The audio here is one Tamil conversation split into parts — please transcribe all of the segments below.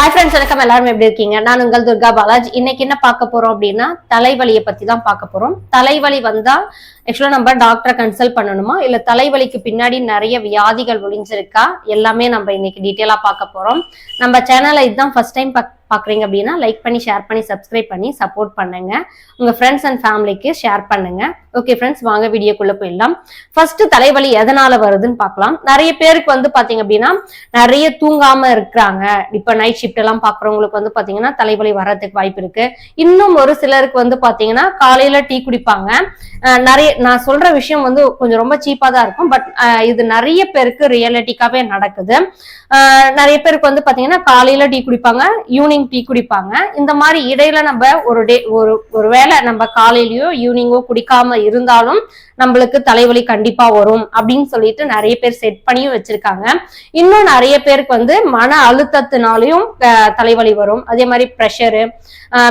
ஹாய் ஃப்ரெண்ட்ஸ் வணக்கம். எல்லாரும் எப்படி இருக்கீங்க? நான் உங்கள் துர்கா பாலாஜ். இன்னைக்கு என்ன பார்க்க போறோம் அப்படின்னா தலைவலியை பத்தி தான் பார்க்க போறோம். தலைவலி வந்தா ஆக்சுவலா நம்ம டாக்டரை கன்சல்ட் பண்ணணுமா? இல்ல தலைவலிக்கு பின்னாடி நிறைய வியாதிகள் ஒளிஞ்சிருக்கா? எல்லாமே நம்ம இன்னைக்கு டீட்டெயிலா பார்க்க போறோம். நம்ம சேனலை இதுதான் ஃபர்ஸ்ட் டைம் பாக்குறீங்க அப்படின்னா லைக் பண்ணி ஷேர் பண்ணி சப்ஸ்கிரைப் பண்ணி சப்போர்ட் பண்ணுங்க. உங்க ஃப்ரெண்ட்ஸ் அண்ட் ஃபேமிலிக்கு ஷேர் பண்ணுங்க. ஓகே ஃப்ரெண்ட்ஸ் வாங்க வீடியோக்குள்ள போயிடலாம். ஃபர்ஸ்ட் தலைவலி எதனால வருதுன்னு பார்க்கலாம். நிறைய பேருக்கு வந்து பாத்தீங்க அப்படின்னா நிறைய தூங்காம இருக்கிறாங்க. இப்ப நைட் ஷிஃப்ட் எல்லாம் பாக்குறவங்களுக்கு வந்து பாத்தீங்கன்னா தலைவலி வர்றதுக்கு வாய்ப்பு இருக்கு. இன்னும் ஒரு சிலருக்கு வந்து பாத்தீங்கன்னா காலையில டீ குடிப்பாங்க. நிறைய நான் சொல்ற விஷயம் வந்து கொஞ்சம் ரொம்ப சீப்பா தான் இருக்கும். பட் இது நிறைய பேருக்கு ரியலிட்டிக்காவே நடக்குது. நிறைய பேருக்கு வந்து பாத்தீங்கன்னா காலையில டீ குடிப்பாங்க ஈவினிங் டீ குடிப்பாங்க. இந்த மாதிரி இடையில நம்ம ஒரு டே ஒரு ஒரு வேளை நம்ம காலையிலயோ ஈவினிங்கோ குடிக்காம இருந்தாலும் நம்மளுக்கு தலைவலி கண்டிப்பா வரும் அப்படின்னு சொல்லிட்டு நிறைய பேர் செட் பண்ணியும் வச்சிருக்காங்க. இன்னும் நிறைய பேருக்கு வந்து மன அழுத்தத்தினாலையும் தலைவலி வரும். அதே மாதிரி ப்ரெஷரு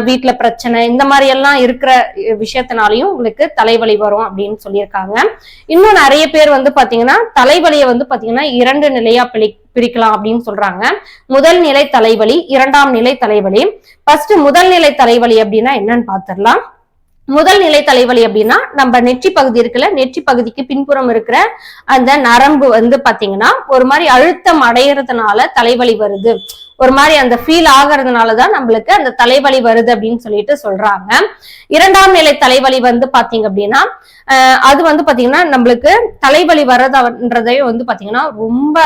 வீட்டுல பிரச்சனை இந்த மாதிரி எல்லாம் இருக்கிற விஷயத்தினாலையும் உங்களுக்கு தலைவலி வரும் அப்படின்னு சொல்லியிருக்காங்க. இன்னும் நிறைய பேர் வந்து பாத்தீங்கன்னா தலைவலியை வந்து பாத்தீங்கன்னா இரண்டு நிலையா பிளி பிரிக்கலாம் அப்படின்னு சொல்றாங்க. முதல் நிலை தலைவலி இரண்டாம் நிலை தலைவலி. ஃபர்ஸ்ட் முதல் நிலை தலைவலி அப்படின்னா என்னன்னு பாத்திரலாம் முதல் நிலை தலைவலி அப்படின்னா நம்ம நெற்றி பகுதி இருக்குல்ல நெற்றி பகுதிக்கு பின்புறம் இருக்கிற அந்த நரம்பு வந்து பாத்தீங்கன்னா ஒரு மாதிரி அழுத்தம் அடையறதுனால தலைவலி வருது. ஒரு மாதிரி அந்த ஃபீல் ஆகிறதுனாலதான் நம்மளுக்கு அந்த தலைவலி வருது அப்படின்னு சொல்லிட்டு சொல்றாங்க. இரண்டாம் நிலை தலைவலி வந்து பாத்தீங்க அப்படின்னா அது வந்து பாத்தீங்கன்னா நம்மளுக்கு தலைவலி வர்றதுன்றதே வந்து பாத்தீங்கன்னா ரொம்ப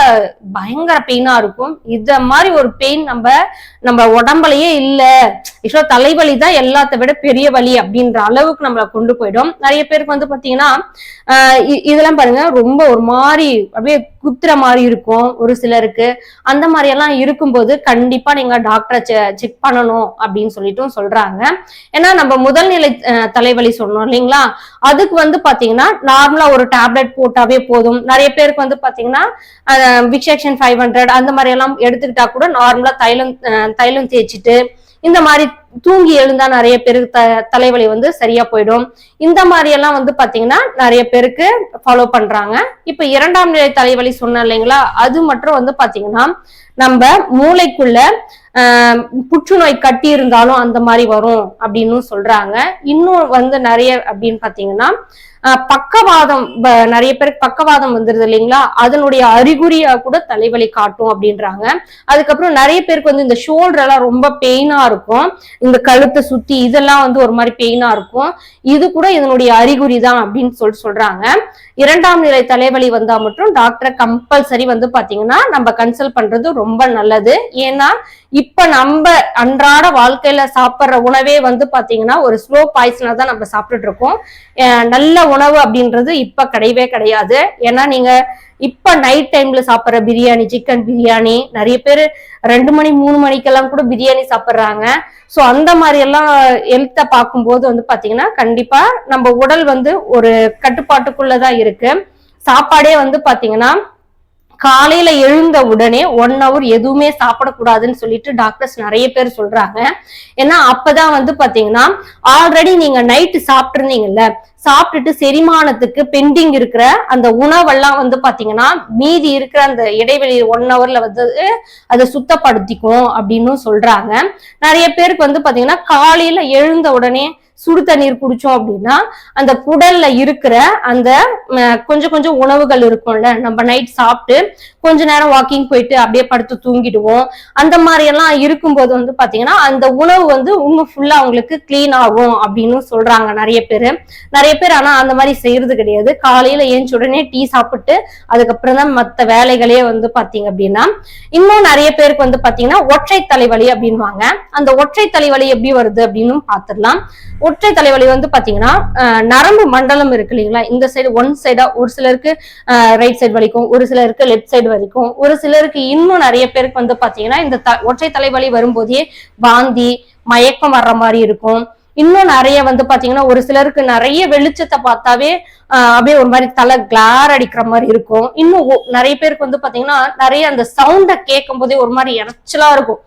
பயங்கர பெயினா இருக்கும். இத மாதிரி ஒரு பெயின் நம்ம நம்ம உடம்புலயே இல்ல. ஆக்சுவலா தலைவலி தான் எல்லாத்த விட பெரிய வலி அப்படின்ற அளவுக்கு நம்மளை கொண்டு போயிடும். நிறைய பேருக்கு வந்து பாத்தீங்கன்னா இ- இதெல்லாம் பாருங்க ரொம்ப ஒரு மாதிரி அப்படியே குத்துற மாதிரி இருக்கும். ஒரு சிலருக்கு அந்த மாதிரி எல்லாம் இருக்கும்போது கண்டிப்பா நீங்க டாக்டரை செக் பண்ணணும் அப்படின்னு சொல்லிட்டும் சொல்றாங்க. ஏன்னா நம்ம முதல் நிலை தலைவலி சொன்னோம் இல்லைங்களா? அதுக்கு வந்து பாத்தீங்கன்னா நார்மலா ஒரு டேப்லெட் போட்டாவே போதும். நிறைய பேருக்கு வந்து பாத்தீங்கன்னா விக்ஷேக்ஷன் ஃபைவ் ஹண்ட்ரட் அந்த மாதிரி எல்லாம் எடுத்துக்கிட்டா கூட நார்மலா தைலம் அஹ், தைலம் தேய்ச்சிட்டு இந்த மாதிரி தூங்கி எழுந்தா நிறைய பேருக்கு த தலைவலி வந்து சரியா போயிடும். இந்த மாதிரி எல்லாம் வந்து பாத்தீங்கன்னா நிறைய பேருக்கு ஃபாலோ பண்றாங்க. இப்ப இரண்டாம் நிலை தலைவலி சொன்னேன் இல்லைங்களா? அது மட்டும் வந்து பாத்தீங்கன்னா நம்ம மூளைக்குள்ள புற்றுநோய் கட்டி இருந்தாலும் அந்த மாதிரி வரும் அப்படின்னு சொல்றாங்க. இன்னும் வந்து நிறைய அப்படின்னு பாத்தீங்கன்னா பக்கவாதம் நிறைய பேருக்கு பக்கவாதம் வந்துருது இல்லைங்களா? அதனுடைய அறிகுறியா கூட தலைவலி காட்டும் அப்படின்றாங்க. அதுக்கப்புறம் நிறைய பேருக்கு வந்து இந்த ஷோல்டர் எல்லாம் ரொம்ப பெயினா இருக்கும். இந்த கழுத்தை சுத்தி இதெல்லாம் வந்து ஒரு மாதிரி பெயினா இருக்கும். இது கூட இதனுடைய அறிகுறி தான் அப்படின்னு சொல்லி சொல்றாங்க. இரண்டாம் நிலை தலைவலி வந்தா மட்டும் டாக்டரை கம்பல்சரி வந்து பாத்தீங்கன்னா நம்ம கன்சல்ட் பண்றது ரொம்ப நல்லது. ஏன்னா இப்ப நம்ம அன்றாட வாழ்க்கையில சாப்பிட்ற உணவே வந்து பாத்தீங்கன்னா ஒரு ஸ்லோ பாய்சனா தான் நம்ம சாப்பிட்டுட்டு இருக்கோம். நல்ல உணவு அப்படின்றது இப்ப கிடையவே கிடையாது. ஏன்னா நீங்க இப்ப நைட் டைம்ல சாப்பிட்ற பிரியாணி சிக்கன் பிரியாணி நிறைய பேர் ரெண்டு மணி மூணு மணிக்கெல்லாம் கூட பிரியாணி சாப்பிட்றாங்க. சோ அந்த மாதிரி எல்லாம் ஹெல்த்தை பார்க்கும்போது வந்து பாத்தீங்கன்னா கண்டிப்பா நம்ம உடல் வந்து ஒரு கட்டுப்பாட்டுக்குள்ளதான் இருக்கு. சாப்பாடே வந்து பாத்தீங்கன்னா காலையில எழுந்த உடனே ஒன் ஹவர் எதுவுமே சாப்பிடக்கூடாதுன்னு சொல்லிட்டு டாக்டர்ஸ் நிறைய பேர் சொல்றாங்க. ஏன்னா அப்பதான் வந்து பாத்தீங்கன்னா ஆல்ரெடி நீங்க நைட்டு சாப்பிட்டுருந்தீங்கல்ல சாப்பிட்டுட்டு செரிமானத்துக்கு பெண்டிங் இருக்கிற அந்த உணவெல்லாம் வந்து பாத்தீங்கன்னா மீதி இருக்கிற அந்த இடைவெளி ஒன் ஹவர்ல வந்து அதை சுத்தப்படுத்திக்கும் அப்படின்னு சொல்றாங்க. நிறைய பேருக்கு வந்து பாத்தீங்கன்னா காலையில எழுந்த உடனே சுடு தண்ணீர் குடிச்சோம் அப்படின்னா அந்த குடல்ல இருக்கிற அந்த கொஞ்சம் கொஞ்சம் உணவுகள் இருக்கும்ல நம்ம நைட் சாப்பிட்டு கொஞ்ச நேரம் வாக்கிங் போயிட்டு அப்படியே படுத்து தூங்கிடுவோம். அந்த மாதிரி எல்லாம் இருக்கும்போது வந்து பாத்தீங்கன்னா அந்த உணவு வந்து இன்னும் ஃபுல்லா அவங்களுக்கு க்ளீன் ஆகும் அப்படின்னு சொல்றாங்க நிறைய பேர். நிறைய பேர் ஆனா அந்த மாதிரி செய்யறது கிடையாது. காலையில ஏஞ்ச உடனே டீ சாப்பிட்டு அதுக்கப்புறம் தான் மத்த வேலைகளே வந்து பாத்தீங்க அப்படின்னா இன்னும் நிறைய பேருக்கு வந்து பாத்தீங்கன்னா ஒற்றை தலைவலி அப்படின்வாங்க அந்த ஒற்றை தலைவலி எப்படி வருது அப்படின்னு பாத்துடலாம். ஒற்றை தலைவலி வந்து பாத்தீங்கன்னா நரம்பு மண்டலம் இருக்கு இல்லைங்களா? இந்த சைடு ஒன் சைடா ஒரு சிலருக்கு ரைட் சைடு வலிக்கும் ஒரு சிலருக்கு லெஃப்ட் சைடு வலிக்கும் ஒரு சிலருக்கு இன்னும் நிறைய பேருக்கு வந்து பாத்தீங்கன்னா இந்த த- ஒற்றை தலைவலி வரும்போதே வாந்தி மயக்கம் வர்ற மாதிரி இருக்கும். இன்னும் நிறைய வந்து பாத்தீங்கன்னா ஒரு சிலருக்கு நிறைய வெளிச்சத்தை பார்த்தாவே ஆஹ் அப்படியே ஒரு மாதிரி தலை கிளார் அடிக்கிற மாதிரி இருக்கும். இன்னும் நிறைய பேருக்கு வந்து பாத்தீங்கன்னா நிறைய அந்த சவுண்டை கேட்கும் போதே ஒரு மாதிரி இறைச்சலா இருக்கும்.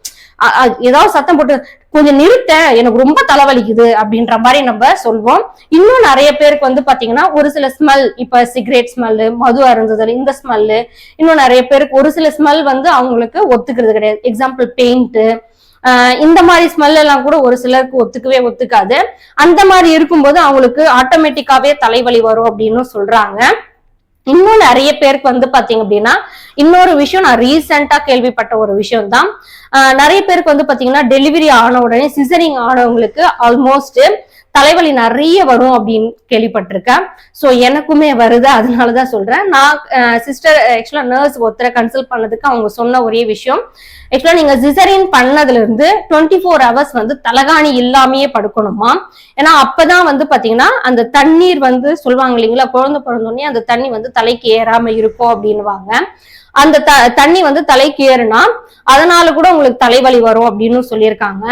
ஏதாவது சத்தம் போட்டு கொஞ்சம் நிறுத்த எனக்கு ரொம்ப தலைவலிக்குது அப்படின்ற மாதிரி நம்ம சொல்வோம். இன்னும் நிறைய பேருக்கு வந்து பாத்தீங்கன்னா ஒரு சில ஸ்மெல் இப்ப சிகரெட் ஸ்மெல்லு மது அருந்துதல் இந்த ஸ்மெல்லு இன்னும் நிறைய பேருக்கு ஒரு சில ஸ்மெல் வந்து அவங்களுக்கு ஒத்துக்கிறது கிடையாது. எக்ஸாம்பிள் பெயிண்ட் இந்த மாதிரி ஸ்மெல் எல்லாம் கூட ஒரு சிலருக்கு ஒத்துக்கவே ஒத்துக்காது. அந்த மாதிரி இருக்கும்போது அவங்களுக்கு ஆட்டோமேட்டிக்காவே தலைவலி வரும் அப்படின்னு சொல்றாங்க. இன்னும் நிறைய பேருக்கு வந்து பாத்தீங்க அப்படின்னா இன்னொரு விஷயம் நான் ரீசெண்டா கேள்விப்பட்ட ஒரு விஷயம் தான் நிறைய பேருக்கு வந்து பாத்தீங்கன்னா டெலிவரி ஆன உடனே சிசரிங் ஆனவங்களுக்கு ஆல்மோஸ்ட் தலைவலி நிறைய வரும் அப்படின்னு கேள்விப்பட்டிருக்கேன். ஸோ எனக்குமே வருது. அதனாலதான் சொல்றேன். நான் சிஸ்டர் ஆக்சுவலா நர்ஸ் ஒருத்தரை கன்சல்ட் பண்ணதுக்கு அவங்க சொன்ன ஒரே விஷயம். ஆக்சுவலா நீங்க சிசரின் பண்ணதுல இருந்து டுவெண்ட்டி ஃபோர் ஹவர்ஸ் வந்து தலகாணி இல்லாமயே படுக்கணுமா? ஏன்னா அப்பதான் வந்து பாத்தீங்கன்னா அந்த தண்ணீர் வந்து சொல்லுவாங்க இல்லைங்களா? குழந்தை பிறந்தோடனே அந்த தண்ணி வந்து தலைக்கு ஏறாம இருக்கும் அப்படின்னுவாங்க. அந்த த தண்ணி வந்து தலைக்கு ஏறுனா அதனால கூட உங்களுக்கு தலைவலி வரும் அப்படின்னு சொல்லியிருக்காங்க.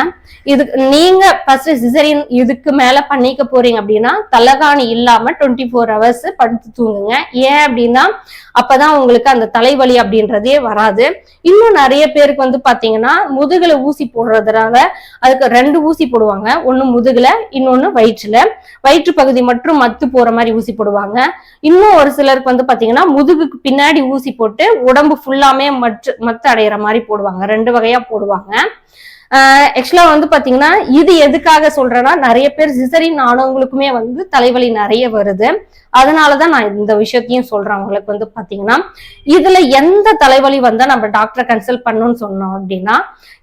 இதுக்கு நீங்க ஃபர்ஸ்ட் சிசரின் இதுக்கு மேல பண்ணிக்க போறீங்க அப்படின்னா தலைகாணி இல்லாம டுவெண்ட்டி ஃபோர் ஹவர்ஸ் படுத்து தூங்குங்க. ஏன் அப்படின்னா அப்பதான் உங்களுக்கு அந்த தலைவலி அப்படின்றதே வராது. இன்னும் நிறைய பேருக்கு வந்து பாத்தீங்கன்னா முதுகுல ஊசி போடுறதுனால அதுக்கு ரெண்டு ஊசி போடுவாங்க. ஒன்னு முதுகுல இன்னொன்னு வயிற்றுல. வயிற்று பகுதி மட்டும் மத்து போற மாதிரி ஊசி போடுவாங்க. இன்னும் ஒரு சிலருக்கு வந்து பாத்தீங்கன்னா முதுகுக்கு பின்னாடி ஊசி போட்டு உடம்பு ஃபுல்லாமே மற்ற மத்து அடையிற மாதிரி போடுவாங்க. ரெண்டு வகையா போடுவாங்க. ஆக்சுவலா வந்து பாத்தீங்கன்னா இது எதுக்காக சொல்றேன்னா நிறைய பேர் சிசரின் ஆனவங்களுக்குமே வந்து தலைவலி நிறைய வருது. அதனாலதான் நான் இந்த விஷயத்தையும் சொல்றேன். உங்களுக்கு வந்து பாத்தீங்கன்னா இதுல எந்த தலைவலி வந்தா நம்ம டாக்டரை கன்சல்ட் பண்ணணும்னு சொன்னோம் அப்படின்னா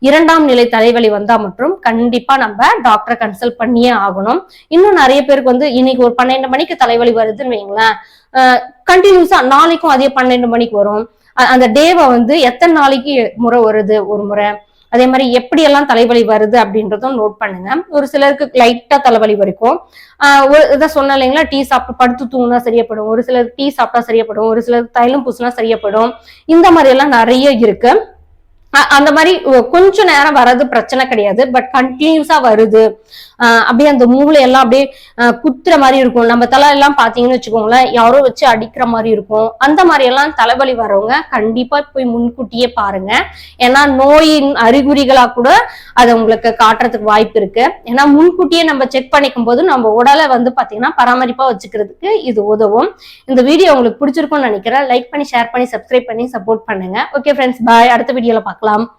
இரண்டாம் நிலை தலைவலி வந்தா மற்றும் கண்டிப்பா நம்ம டாக்டரை கன்சல்ட் பண்ணியே ஆகணும். இன்னும் நிறைய பேருக்கு வந்து இன்னைக்கு ஒரு பன்னெண்டு மணிக்கு தலைவலி வருதுன்னு வைங்களேன். கண்டினியூஸா நாளைக்கும் அதே பன்னெண்டு மணிக்கு வரும். அந்த டேவை வந்து எத்தனை நாளைக்கு முறை வருது ஒரு முறை? அதே மாதிரி எப்படி எல்லாம் தலைவலி வருது அப்படின்றதும் நோட் பண்ணுங்க. ஒரு சிலருக்கு லைட்டா தலைவலி வரைக்கும். ஒரு இதை சொன்ன இல்லைங்களா? டீ சாப்பிட்டு படுத்து தூங்கினா சரியப்படும் ஒரு சிலருக்கு டீ சாப்பிட்டா சரியப்படும் ஒரு சிலருக்கு தைலம் பூசினா சரியப்படும் இந்த மாதிரி எல்லாம் நிறைய இருக்கு. அந்த மாதிரி கொஞ்ச நேரம் வர்றது பிரச்சனை கிடையாது. பட் கண்டினியூஸா வருது. அப்படியே அந்த மூளை எல்லாம் அப்படியே குத்துற மாதிரி இருக்கும். நம்ம தலை எல்லாம் பாத்தீங்கன்னு வச்சுக்கோங்களேன் யாரோ வச்சு அடிக்கிற மாதிரி இருக்கும். அந்த மாதிரி எல்லாம் தலைவலி வரவங்க கண்டிப்பா போய் முன்கூட்டியே பாருங்க. ஏன்னா நோயின் அறிகுறிகளா கூட அதை உங்களுக்கு காட்டுறதுக்கு வாய்ப்பு இருக்கு. ஏன்னா முன்கூட்டியே நம்ம செக் பண்ணிக்கும் போது நம்ம உடலை வந்து பாத்தீங்கன்னா பராமரிப்பா வச்சுக்கிறதுக்கு இது உதவும். இந்த வீடியோ உங்களுக்கு பிடிச்சிருக்கும்னு நினைக்கிறேன். லைக் பண்ணி ஷேர் பண்ணி சப்ஸ்கிரைப் பண்ணி சப்போர்ட் பண்ணுங்க. ஓகே ஃப்ரெண்ட்ஸ் பாய் அடுத்த வீடியோல taklam.